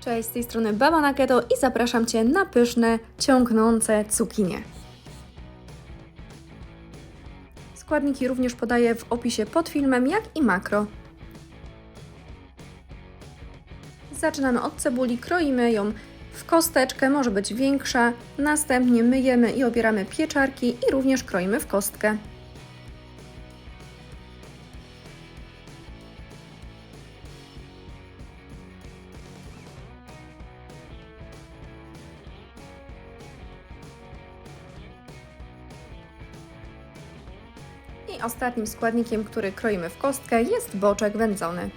Cześć, z tej strony Baba na Keto i zapraszam Cię na pyszne, ciągnące cukinie. Składniki również podaję w opisie pod filmem, jak i makro. Zaczynamy od cebuli, kroimy ją w kosteczkę, może być większa. Następnie myjemy i obieramy pieczarki i również kroimy w kostkę. Ostatnim składnikiem, który kroimy w kostkę jest boczek wędzony.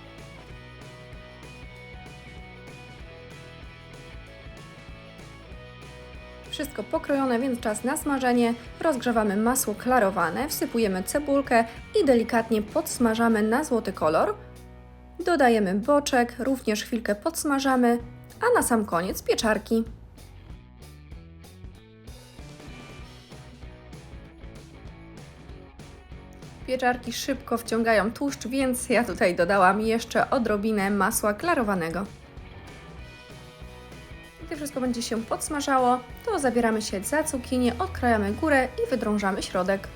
Wszystko pokrojone, więc czas na smażenie. Rozgrzewamy masło klarowane, wsypujemy cebulkę i delikatnie podsmażamy na złoty kolor. Dodajemy boczek, również chwilkę podsmażamy, a na sam koniec pieczarki. Pieczarki szybko wciągają tłuszcz, więc ja tutaj dodałam jeszcze odrobinę masła klarowanego. Gdy wszystko będzie się podsmażało, to zabieramy się za cukinię, odkrajamy górę i wydrążamy środek.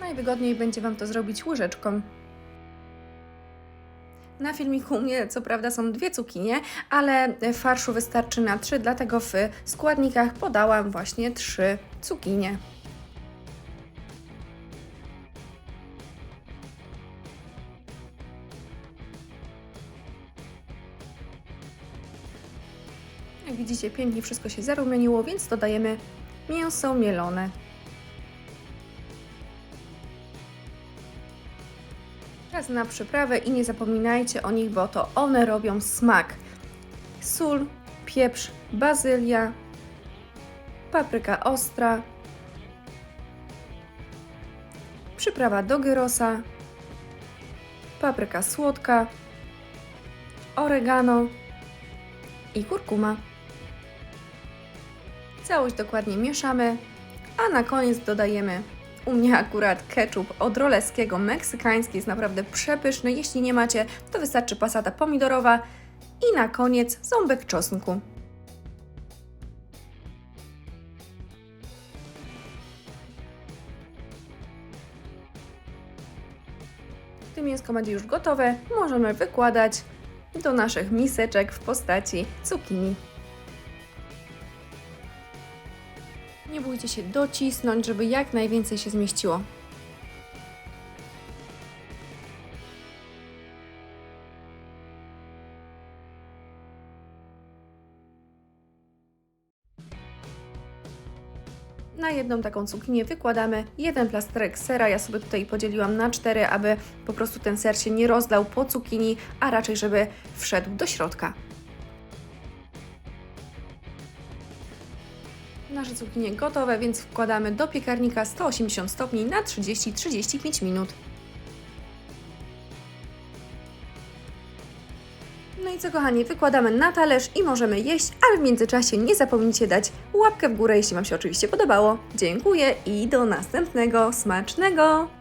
Najwygodniej będzie Wam to zrobić łyżeczką. Na filmiku u mnie co prawda są dwie cukinie, ale farszu wystarczy na trzy, dlatego w składnikach podałam właśnie trzy cukinie. Jak widzicie, pięknie wszystko się zarumieniło, więc dodajemy mięso mielone. Teraz na przyprawę i nie zapominajcie o nich, bo to one robią smak. Sól, pieprz, bazylia, papryka ostra, przyprawa do gyrosa, papryka słodka, oregano i kurkuma. Całość dokładnie mieszamy, a na koniec dodajemy u mnie akurat ketchup od Roleskiego, meksykański, jest naprawdę przepyszny. Jeśli nie macie, to wystarczy pasata pomidorowa i na koniec ząbek czosnku. Gdy mięsko będzie już gotowe, możemy wykładać do naszych miseczek w postaci cukinii. Nie bójcie się docisnąć, żeby jak najwięcej się zmieściło. Na jedną taką cukinię wykładamy jeden plasterek sera. Ja sobie tutaj podzieliłam na cztery, aby po prostu ten ser się nie rozlał po cukinii, a raczej żeby wszedł do środka. Nasze cukinie gotowe, więc wkładamy do piekarnika 180 stopni na 30-35 minut. No i co kochani, wykładamy na talerz i możemy jeść, ale w międzyczasie nie zapomnijcie dać łapkę w górę, jeśli Wam się oczywiście podobało. Dziękuję i do następnego. Smacznego!